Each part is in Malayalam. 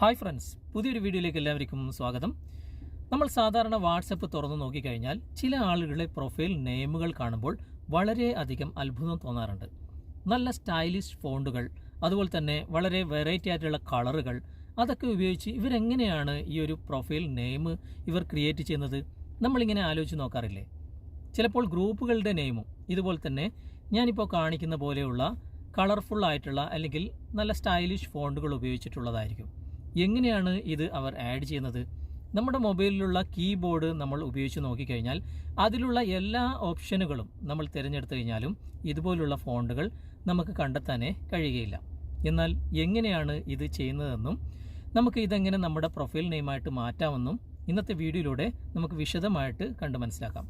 ഹായ് ഫ്രണ്ട്സ് പുതിയൊരു വീഡിയോയിലേക്ക് എല്ലാവർക്കും സ്വാഗതം. നമ്മൾ സാധാരണ വാട്സപ്പ് തുറന്നു നോക്കിക്കഴിഞ്ഞാൽ ചില ആളുകളുടെ പ്രൊഫൈൽ നെയിമുകൾ കാണുമ്പോൾ വളരെ അധികം അത്ഭുതം തോന്നാറുണ്ട്. നല്ല സ്റ്റൈലിഷ് ഫോണ്ടുകൾ അതുപോലെ തന്നെ വളരെ വെറൈറ്റി ആയിട്ടുള്ള കളറുകൾ അതൊക്കെ ഉപയോഗിച്ച് ഇവരെങ്ങനെയാണ് ഈ ഒരു പ്രൊഫൈൽ നെയിം ഇവർ ക്രിയേറ്റ് ചെയ്യുന്നത് നമ്മളിങ്ങനെ ആലോചിച്ച് നോക്കാറില്ലേ? ചിലപ്പോൾ ഗ്രൂപ്പുകളുടെ നെയിമും ഇതുപോലെ തന്നെ ഞാനിപ്പോൾ കാണിക്കുന്ന പോലെയുള്ള കളർഫുൾ ആയിട്ടുള്ള അല്ലെങ്കിൽ നല്ല സ്റ്റൈലിഷ് ഫോണ്ടുകൾ ഉപയോഗിച്ചിട്ടുള്ളതായിരിക്കും. എങ്ങനെയാണ് ഇത് അവർ ആഡ് ചെയ്യുന്നത്? നമ്മുടെ മൊബൈലിലുള്ള കീബോർഡ് നമ്മൾ ഉപയോഗിച്ച് നോക്കിക്കഴിഞ്ഞാൽ അതിലുള്ള എല്ലാ ഓപ്ഷനുകളും നമ്മൾ തിരഞ്ഞെടുത്തു കഴിഞ്ഞാലും ഇതുപോലുള്ള ഫോണ്ടുകൾ നമുക്ക് കണ്ടെത്താനേ കഴിയുകയില്ല. എന്നാൽ എങ്ങനെയാണ് ഇത് ചെയ്യുന്നതെന്നും നമുക്ക് ഇതെങ്ങനെ നമ്മുടെ പ്രൊഫൈൽ നെയിമായിട്ട് മാറ്റാമെന്നും ഇന്നത്തെ വീഡിയോയിലൂടെ നമുക്ക് വിശദമായിട്ട് കണ്ട് മനസ്സിലാക്കാം.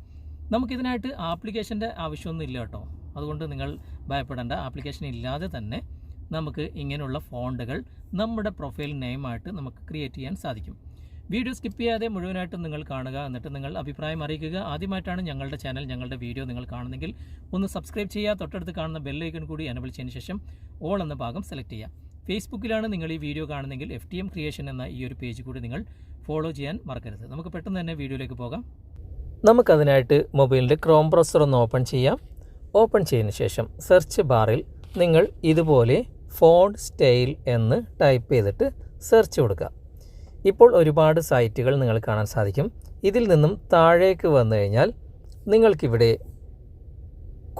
നമുക്കിതിനായിട്ട് ആപ്ലിക്കേഷന്റെ ആവശ്യമൊന്നും ഇല്ല കേട്ടോ. അതുകൊണ്ട് നിങ്ങൾ ഭയപ്പെടേണ്ട. ആപ്ലിക്കേഷൻ ഇല്ലാതെ തന്നെ നമുക്ക് ഇങ്ങനെയുള്ള ഫോണ്ടുകൾ നമ്മുടെ പ്രൊഫൈൽ നെയിമായിട്ട് നമുക്ക് ക്രിയേറ്റ് ചെയ്യാൻ സാധിക്കും. വീഡിയോ സ്കിപ്പ് ചെയ്യാതെ മുഴുവനായിട്ടും നിങ്ങൾ കാണുക. എന്നിട്ട് നിങ്ങൾ അഭിപ്രായം അറിയിക്കുക. ആദ്യമായിട്ടാണ് ഞങ്ങളുടെ ചാനൽ ഞങ്ങളുടെ വീഡിയോ നിങ്ങൾ കാണുന്നെങ്കിൽ ഒന്ന് സബ്സ്ക്രൈബ് ചെയ്യുക. തൊട്ടടുത്ത് കാണുന്ന ബെല്ലൈക്കൺ കൂടി എനബിൾ ചെയ്തതിന് ശേഷം ഓൾ എന്ന ഭാഗം സെലക്ട് ചെയ്യുക. ഫേസ്ബുക്കിലാണ് നിങ്ങൾ ഈ വീഡിയോ കാണുന്നെങ്കിൽ എഫ് ടി എം ക്രിയേഷൻ എന്ന ഈ ഒരു പേജ് കൂടി നിങ്ങൾ ഫോളോ ചെയ്യാൻ മറക്കരുത്. നമുക്ക് പെട്ടെന്ന് തന്നെ വീഡിയോയിലേക്ക് പോകാം. നമുക്കതിനായിട്ട് മൊബൈലിന്റെ ക്രോം ബ്രൗസർ ഒന്ന് ഓപ്പൺ ചെയ്യാം. ഓപ്പൺ ചെയ്തതിന് ശേഷം സെർച്ച് ബാറിൽ നിങ്ങൾ ഇതുപോലെ ഫോൺ സ്റ്റൈൽ എന്ന് ടൈപ്പ് ചെയ്തിട്ട് സെർച്ച് കൊടുക്കുക. ഇപ്പോൾ ഒരുപാട് സൈറ്റുകൾ നിങ്ങൾ കാണാൻ സാധിക്കും. ഇതിൽ നിന്നും താഴേക്ക് വന്നു കഴിഞ്ഞാൽ നിങ്ങൾക്കിവിടെ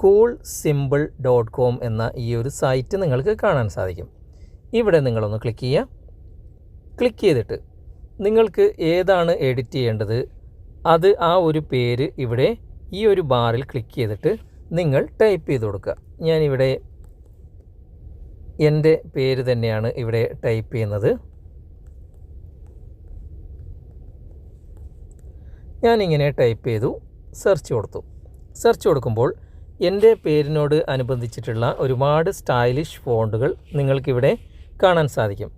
കൂൾ സിമ്പിൾ ഡോട്ട് കോം എന്ന ഈ ഒരു സൈറ്റ് നിങ്ങൾക്ക് കാണാൻ സാധിക്കും. ഇവിടെ നിങ്ങളൊന്ന് ക്ലിക്ക് ചെയ്യുക. ക്ലിക്ക് ചെയ്തിട്ട് നിങ്ങൾക്ക് ഏതാണ് എഡിറ്റ് ചെയ്യേണ്ടത്? അത് ആ ഒരു പേര് ഇവിടെ ഈ ഒരു ബാറിൽ ക്ലിക്ക് ചെയ്തിട്ട് നിങ്ങൾ ടൈപ്പ് ചെയ്ത് കൊടുക്കുക. ഞാനിവിടെ എന്റെ പേര് തന്നെയാണ് ഇവിടെ ടൈപ്പ് ചെയ്യുന്നത്. ഞാനിങ്ങനെ ടൈപ്പ് ചെയ്തു സെർച്ച് കൊടുത്തു. സെർച്ച് കൊടുക്കുമ്പോൾ എന്റെ പേരിനോട് അനുബന്ധിച്ചിട്ടുള്ള ഒരുപാട് സ്റ്റൈലിഷ് ഫോണ്ടുകൾ നിങ്ങൾക്കിവിടെ കാണാൻ സാധിക്കും.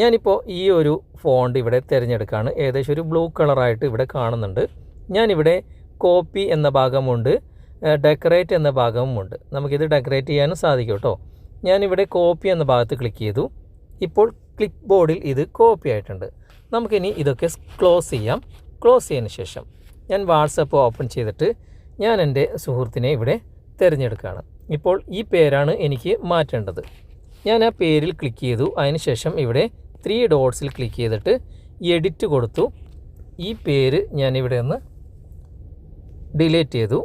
ഞാനിപ്പോൾ ഈ ഒരു ഫോണ്ട് ഇവിടെ തിരഞ്ഞെടുക്കുകയാണ് ഏകദേശം ഒരു ബ്ലൂ കളറായിട്ട് ഇവിടെ കാണുന്നുണ്ട്. ഞാനിവിടെ കോപ്പി എന്ന ഭാഗമുണ്ട് ഡെക്കറേറ്റ് എന്ന ഭാഗവുമുണ്ട് നമുക്കിത് ഡെക്കറേറ്റ് ചെയ്യാനും സാധിക്കും കേട്ടോ. ഞാനിവിടെ കോപ്പി എന്ന ഭാഗത്ത് ക്ലിക്ക് ചെയ്തു. ഇപ്പോൾ ക്ലിക്ക് ബോർഡിൽ ഇത് കോപ്പി ആയിട്ടുണ്ട്. നമുക്കിനി ഇതൊക്കെ ക്ലോസ് ചെയ്യാം. ക്ലോസ് ചെയ്തതിന് ശേഷം ഞാൻ വാട്സപ്പ് ഓപ്പൺ ചെയ്തിട്ട് ഞാൻ എന്റെ സുഹൃത്തിനെ ഇവിടെ തിരഞ്ഞെടുക്കുകയാണ്. ഇപ്പോൾ ഈ പേരാണ് എനിക്ക് മാറ്റേണ്ടത്. ഞാൻ ആ പേരിൽ ക്ലിക്ക് ചെയ്തു. അതിനുശേഷം ഇവിടെ ത്രീ ഡോട്ട്സിൽ ക്ലിക്ക് ചെയ്തിട്ട് എഡിറ്റ് കൊടുത്തു. ഈ പേര് ഞാനിവിടെ ഒന്ന് ഡിലീറ്റ് ചെയ്തു.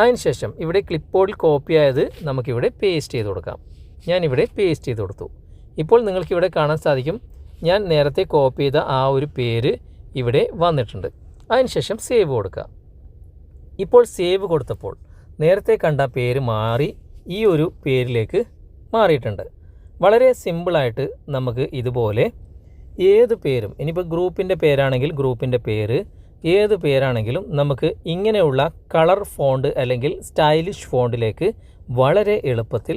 അതിനുശേഷം ഇവിടെ ക്ലിപ്പ് ബോർഡിൽ കോപ്പി ആയത് നമുക്കിവിടെ പേസ്റ്റ് ചെയ്ത് കൊടുക്കാം. ഞാനിവിടെ പേസ്റ്റ് ചെയ്ത് കൊടുത്തു. ഇപ്പോൾ നിങ്ങൾക്കിവിടെ കാണാൻ സാധിക്കും ഞാൻ നേരത്തെ കോപ്പി ചെയ്ത ആ ഒരു പേര് ഇവിടെ വന്നിട്ടുണ്ട്. അതിനുശേഷം സേവ് കൊടുക്കുക. ഇപ്പോൾ സേവ് കൊടുത്തപ്പോൾ നേരത്തെ കണ്ട പേര് മാറി ഈ ഒരു പേരിലേക്ക് മാറിയിട്ടുണ്ട്. വളരെ സിമ്പിളായിട്ട് നമുക്ക് ഇതുപോലെ ഏത് പേരും ഇനിയിപ്പോൾ ഗ്രൂപ്പിന്റെ പേരാണെങ്കിൽ ഗ്രൂപ്പിന്റെ പേര് ഏത് പേരാണെങ്കിലും നമുക്ക് ഇങ്ങനെയുള്ള കളർ ഫോണ്ട് അല്ലെങ്കിൽ സ്റ്റൈലിഷ് ഫോണ്ടിലേക്ക് വളരെ എളുപ്പത്തിൽ